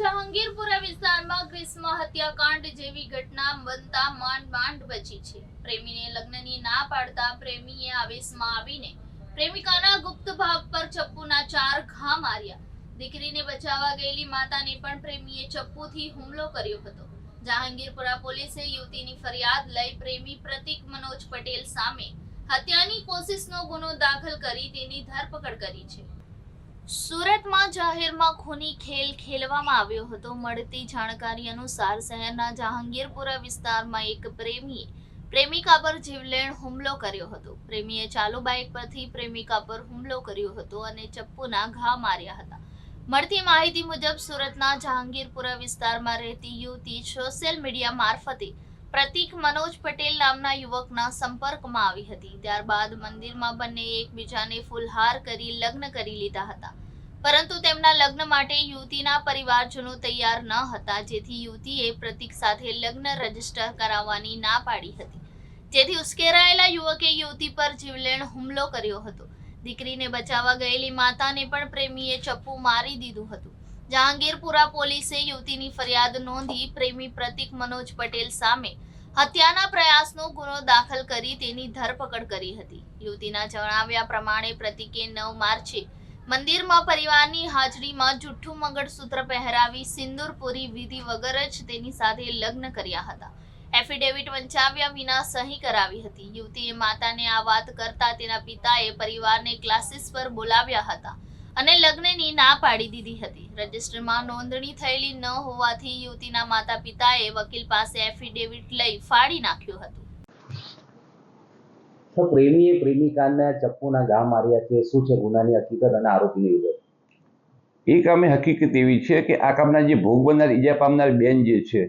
જહાંગીરપુરા વિસ્તારમાં ગ્રીષ્મ હત્યાકાંડ જેવી ઘટના બનતા માંડ માંડ બચી છે. પ્રેમીને લગ્નની ના પાડતા પ્રેમીએ આવેશમાં આવીને પ્રેમિકાના ગુપ્ત ભાગ પર ચપ્પુના ચાર ઘા માર્યા. દીકરીને બચાવવા ગયેલી માતાને પણ પ્રેમીએ ચપ્પુથી હુમલો કર્યો હતો. જહાંગીરપુરા પોલીસે યુવતીની ફરિયાદ લઈ પ્રેમી પ્રતિક મનોજ પટેલ સામે હત્યાની કોશિશનો ગુનો દાખલ કરી તેની ધરપકડ કરી છે. સુરતમાં જાહેરમાં ખૂની ખેલ ખેલવામાં આવ્યો હતો. મળતી જાણકારી અનુસાર શહેરના જહાંગીરપુરા વિસ્તારમાં એક પ્રેમીએ પ્રેમિકા પર જીવલેણ હુમલો કર્યો હતો. પ્રેમીએ ચાલુ બાઇક પરથી પ્રેમિકા પર હુમલો કર્યો હતો અને ચપ્પુના ઘા માર્યા હતા. મળતી માહિતી મુજબ, સુરતના જહાંગીરપુરા વિસ્તારમાં રહેતી યુવતી સોશિયલ મીડિયા મારફતે પ્રતિક મનોજ પટેલ નામના યુવકના સંપર્કમાં આવી હતી. ત્યારબાદ મંદિરમાં બંને એકબીજાને ફૂલહાર કરી લગ્ન કરી લીધા હતા. પરંતુ તેમના લગ્ન માટે યુવતીના પરિવારજનો તૈયાર ન હતા, જેથી યુવતીએ પ્રતિક સાથે લગ્ન રજિસ્ટર કરાવવાની ના પાડી હતી. જેથી ઉશ્કેરાયેલા યુવકે યુવતી પર જીવલેણ હુમલો કર્યો હતો. દીકરીને બચાવવા ગયેલી માતાને પણ પ્રેમીએ ચપ્પુ મારી દીધું હતું. જહાંગીરપુરા પોલીસે યુવતીની ફરિયાદ નોંધી પ્રેમી પ્રતિક મનોજ પટેલ સામે હત્યાના પ્રયાસનો ગુનો દાખલ કરી તેની ધરપકડ કરી હતી. યુવતીના જણાવ્યા પ્રમાણે પ્રતિકે નવ માર્ચે મંદિરમાં પરિવારની હાજરીમાં જુઠ્ઠું મંગળસૂત્ર પહેરાવી સિંદુરપુરી વિધિ વગર જ તેની સાથે લગ્ન કર્યા હતા. એફિડેવિટ વંચાવ્યા વિના સહી કરાવી હતી. યુવતીએ માતાને આ વાત કરતા તેના પિતાએ પરિવારને ક્લાસીસ પર બોલાવ્યા હતા અને લગ્નની ના પાડી દીધી હતી. રજિસ્ટરમાં નોંધણી થયેલી ન હોવાથી યુવતીના માતા પિતાએ વકીલ પાસે એફિડેવિટ લઈ ફાડી નાખ્યું હતું. તો પ્રેમીએ પ્રેમિકાને ચપ્પુના ઘા માર્યા છે, શું છે ગુનાની હકીકત અને આરોપીની વિગત એ કામે હકીકત એવી છે કે આ કામના જે ભોગ બનનાર, ઈજા પામનાર બેન જે છે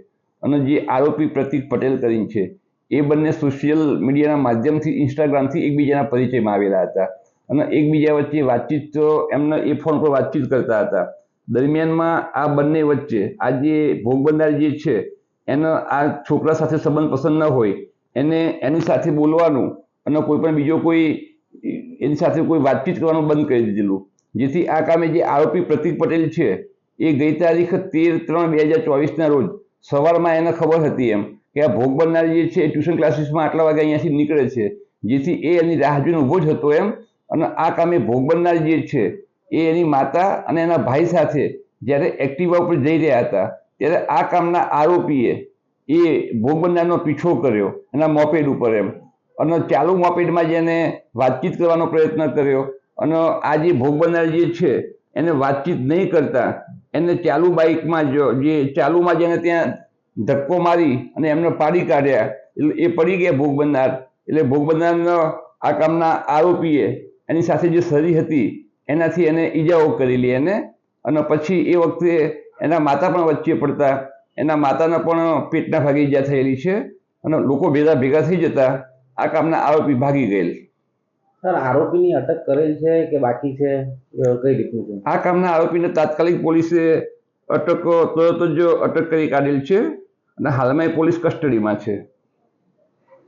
અને જે આરોપી પ્રતિક પટેલ કરીને છે, એ બંને સોશિયલ મીડિયાના માધ્યમથી ઇન્સ્ટાગ્રામથી એકબીજાના પરિચયમાં આવેલા હતા. અને એકબીજા વચ્ચે વાતચીત તો એમને એ ફોન પર વાતચીત કરતા હતા. દરમિયાનમાં આ બંને વચ્ચે આ જે ભોગ બનનાર જે છે, એનો આ છોકરા સાથે સંબંધ પસંદ ન હોય, એને એની સાથે બોલવાનું અને કોઈ પણ બીજો કોઈ એની સાથે કોઈ વાતચીત કરવાનું બંધ કરી દીધેલું. જેથી આ કામે જે આરોપી પ્રતિક પટેલ છે, એ ગઈ તારીખ તેર ત્રણ બે હજાર ચોવીસના રોજ સવારમાં એને ખબર હતી એમ કે આ ભોગ બનનાર જે છે ટ્યુશન ક્લાસીસમાં આટલા વાગે અહીંયાથી નીકળે છે. જેથી એ એની રાહ જોઈને ઊભો જ હતો એમ. અને આ કામે ભોગ બનનાર જે છે, એ એની માતા અને એના ભાઈ સાથે જ્યારે એક્ટિવા ઉપર જઈ રહ્યા હતા, ત્યારે આ કામના આરોપીએ એ ભોગ બનનારનો પીછો કર્યો, એના મોપેડ ઉપર એમ. અને ચાલુ મોપેડમાં જેને વાતચીત કરવાનો પ્રયત્ન કર્યો. અને આ જે ભોગ બનનાર જે છે, એને વાતચીત નહીં કરતા, એને ચાલુ બાઇકમાં જો, જે ચાલુમાં જેને ત્યાં ધક્કો મારી અને એમને પાડી કાઢ્યા. એટલે એ પડી ગયા ભોગ બનનાર. એટલે ભોગ બનનારનો આ કામના આરોપીએ એની સાથે જે સરી હતી, એનાથી એને ઈજાઓ કરેલી એને. અને પછી એ વખતે એના માતા પણ વચ્ચે પડતા. એના માતાના પણ પેટના ભાગે ઈજા થયેલી છે. અને લોકો ભેગા ભેગા થઈ જતા. આ કામના આરોપી ભાગી ગયેલ. સર આરોપીની અટક કરેલ છે કે બાકી છે? કઈ રીતનું છે? આ કામના આરોપીને તાત્કાલિક પોલીસે અટક તરત જ અટક કરી કાઢેલ છે અને હાલમાં એ પોલીસ કસ્ટડીમાં છે.